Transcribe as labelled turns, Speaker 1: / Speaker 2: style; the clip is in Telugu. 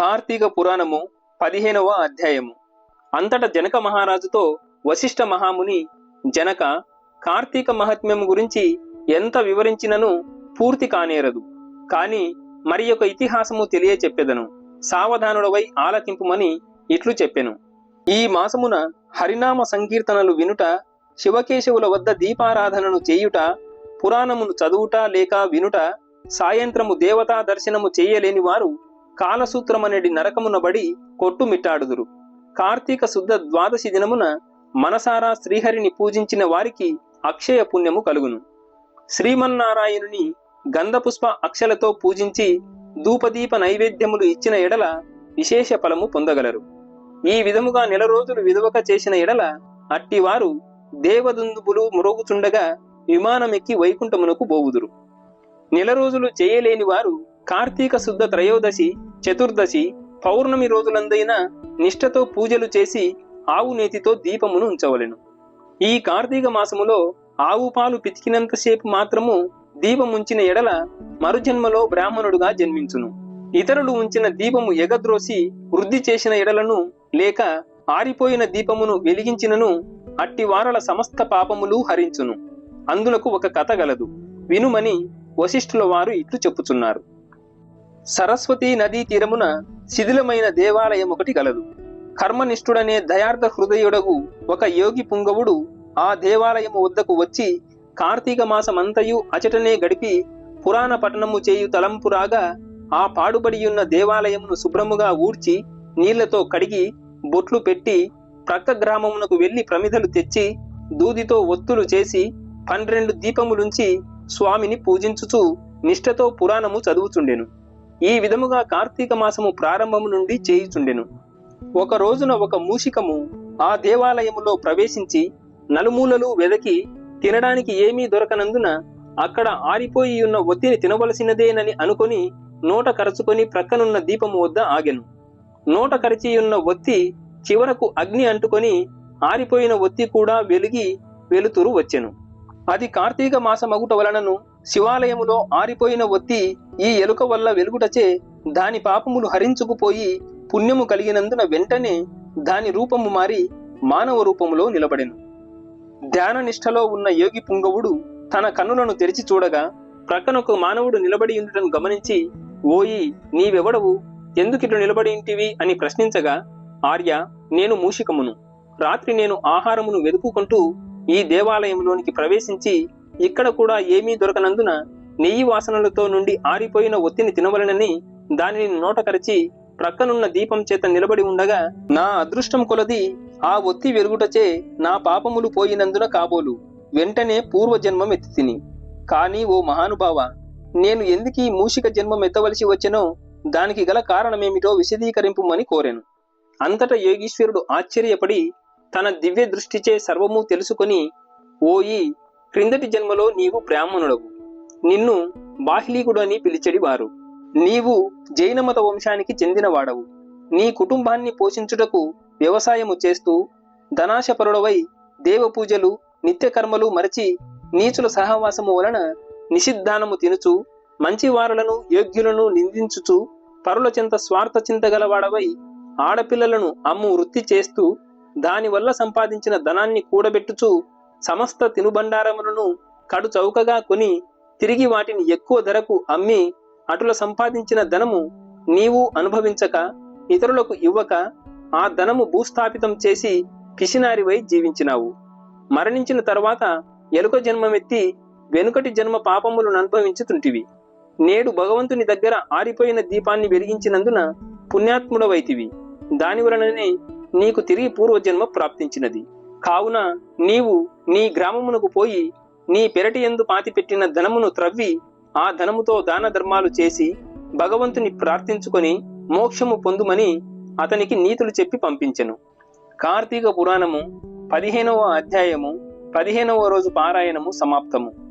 Speaker 1: కార్తీక పురాణము పదిహేనవ అధ్యాయము. అంతట జనక మహారాజుతో వశిష్ఠ మహాముని జనక కార్తీక మహాత్మ్యం గురించి ఎంత వివరించినను పూర్తి కానేరదు. కాని మరి యొక్క ఇతిహాసము తెలియచెప్పెదను. సావధానుడవై ఆలకింపుమని ఇట్లు చెప్పెను. ఈ మాసమున హరినామ సంకీర్తనలు వినుట శివకేశవుల వద్ద దీపారాధనను చేయుట పురాణమును చదువుట లేక వినుట సాయంత్రము దేవతా దర్శనము చేయలేని వారు కాలసూత్రమనేటి నరకమునబడి కొట్టుమిట్టాడుదురు. కార్తీక శుద్ధ ద్వాదశి దినమున మనసారా శ్రీహరిని పూజించిన వారికి అక్షయ పుణ్యము కలుగును. శ్రీమన్నారాయణుని గంధపుష్ప అక్షలతో పూజించి ధూపదీప నైవేద్యములు ఇచ్చిన ఎడల విశేష ఫలము పొందగలరు. ఈ విధముగా నెల రోజులు విధవక చేసిన ఎడల అట్టివారు దేవదుందుబులు మురుగుచుండగా విమానమెక్కి వైకుంఠమునకు బోవుదురు. నెల రోజులు చేయలేని వారు కార్తీక శుద్ధ త్రయోదశి చతుర్దశి పౌర్ణమి రోజులందైనా నిష్ఠతో పూజలు చేసి ఆవు నేతితో దీపమును ఉంచవలెను. ఈ కార్తీక మాసములో ఆవు పాలు పితికినంతసేపు మాత్రము దీపముంచిన ఎడల మరుజన్మలో బ్రాహ్మణుడుగా జన్మించును. ఇతరులు ఉంచిన దీపము ఎగద్రోసి వృద్ధి చేసిన ఎడలను లేక ఆరిపోయిన దీపమును వెలిగించినను అట్టి వారల సమస్త పాపములు హరించును. అందులకు ఒక కథ గలదు. వినుమని వశిష్ఠుల వారు ఇట్లు చెప్పుచున్నారు. సరస్వతి నదీ తీరమున శిథిలమైన దేవాలయం ఒకటి కలదు కర్మనిష్ఠుడనే దయార్థ హృదయుడగు ఒక యోగి పుంగవుడు ఆ దేవాలయము వద్దకు వచ్చి కార్తీక మాసమంతయు అచటనే గడిపి పురాణ పఠనము చేయు తలంపురాగా ఆ పాడుబడియున్న దేవాలయమును శుభ్రముగా ఊడ్చి నీళ్ళతో కడిగి బొట్లు పెట్టి ప్రక్క గ్రామమునకు వెళ్ళి ప్రమిదలు తెచ్చి దూదితో ఒత్తులు చేసి పన్నెండు దీపములుంచి స్వామిని పూజించుచు నిష్ఠతో పురాణము చదువుచుండెను. ఈ విధముగా కార్తీక మాసము ప్రారంభము నుండి చేయుచుండెను. ఒక రోజున ఒక మూషికము ఆ దేవాలయములో ప్రవేశించి నలుమూలలు వెదకి తినడానికి ఏమీ దొరకనందున అక్కడ ఆరిపోయి ఉన్న ఒత్తిని తినవలసినదేనని అనుకొని నోట కరచుకొని ప్రక్కనున్న దీపము వద్ద ఆగెను. నోట కరిచియున్న ఒత్తి చివరకు అగ్ని అంటుకొని ఆరిపోయిన ఒత్తి కూడా వెలిగి వెలుతురు వచ్చెను. అది కార్తీక మాసమగుట వలనను శివాలయములో ఆరిపోయిన ఒత్తి ఈ ఎలుక వల్ల వెలుగుటచే దాని పాపములు హరించుకుపోయి పుణ్యము కలిగినందున వెంటనే దాని రూపము మారి మానవ రూపములో నిలబడెను. ధ్యాన నిష్టలో ఉన్న యోగి పుంగవుడు తన కన్నులను తెరిచి చూడగా ప్రక్కనొక మానవుడు నిలబడి ఉండటం గమనించి ఓయి నీవెవడవు? ఎందుకిట్లు నిలబడి ఇంటివి అని ప్రశ్నించగా ఆర్య నేను మూషికమును. రాత్రి నేను ఆహారమును వెతుకుకుంటూ ఈ దేవాలయంలోనికి ప్రవేశించి ఇక్కడ కూడా ఏమీ దొరకనందున నెయ్యి వాసనలతో నుండి ఆరిపోయిన ఒత్తిని తినవలనని దానిని నోటకరిచి ప్రక్కనున్న దీపం చేత నిలబడి ఉండగా నా అదృష్టం కొలది ఆ ఒత్తి వెలుగుటచే నా పాపములు పోయినందున కాబోలు. వెంటనే పూర్వజన్మం ఎత్తి తిని కానీ ఓ మహానుభావ నేను ఎందుకీ మూషిక జన్మం ఎత్తవలసి వచ్చెనో దానికి గల కారణమేమిటో విశదీకరింపుమని కోరాను. అంతటా యోగీశ్వరుడు ఆశ్చర్యపడి తన దివ్య దృష్టిచే సర్వము తెలుసుకొని ఓయి క్రిందటి జన్మలో నీవు బ్రాహ్మణుడవు. నిన్ను బాహ్లీకుడు అని పిలిచెడివారు. నీవు జైనమత వంశానికి చెందినవాడవు. నీ కుటుంబాన్ని పోషించుటకు వ్యవసాయము చేస్తూ ధనాశపరుడవై దేవపూజలు నిత్యకర్మలు మరచి నీచుల సహవాసము వలన నిషిద్ధానము తినుచు మంచివారులను యోగ్యులను నిందించుచు పరుల చింత స్వార్థ చింత గలవాడవై ఆడపిల్లలను అమ్ము వృత్తి చేస్తూ దానివల్ల సంపాదించిన ధనాన్ని కూడబెట్టుచు సమస్త తినుబండారములను కడు చౌకగా కొని తిరిగి వాటిని ఎక్కువ ధరకు అమ్మి అటుల సంపాదించిన ధనము నీవు అనుభవించక ఇతరులకు ఇవ్వక ఆ ధనము భూస్థాపితం చేసి పిసినారివై జీవించినావు. మరణించిన తర్వాత ఎలుక జన్మమెత్తి వెనుకటి జన్మ పాపములను అనుభవించుతుంటివి. నేడు భగవంతుని దగ్గర ఆరిపోయిన దీపాన్ని వెలిగించినందున పుణ్యాత్ముడవైతివి. దాని వలననే నీకు తిరిగి పూర్వజన్మ ప్రాప్తించినది. కావున నీవు నీ గ్రామమునకు పోయి నీ పెరటి ఎందు పాతిపెట్టిన ధనమును త్రవ్వి ఆ ధనముతో దాన ధర్మాలు చేసి భగవంతుని ప్రార్థించుకొని మోక్షము పొందుమని అతనికి నీతులు చెప్పి పంపించెను. కార్తీక పురాణము పదిహేనవ అధ్యాయము పదిహేనవ రోజు పారాయణము సమాప్తము.